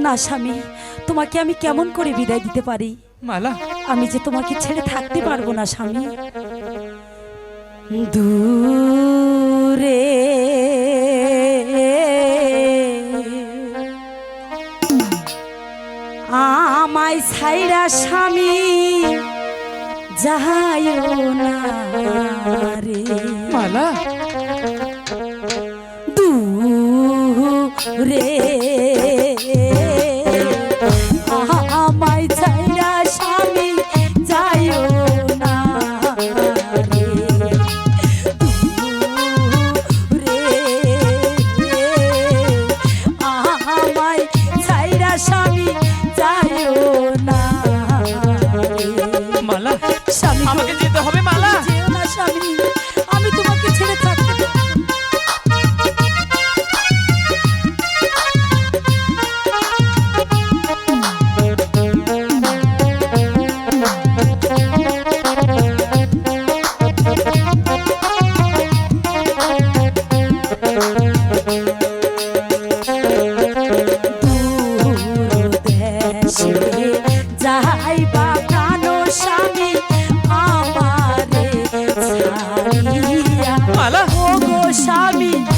না স্বামী তোমাকে আমি কেমন করে বিদায় দিতে পারি? মালা। আমি যে তোমাকে ছেড়ে থাকতে পারব না স্বামী। দূরে আমায় সাইরা স্বামী যাহাই না রে। মালা আমাকে যেতে হবে chame.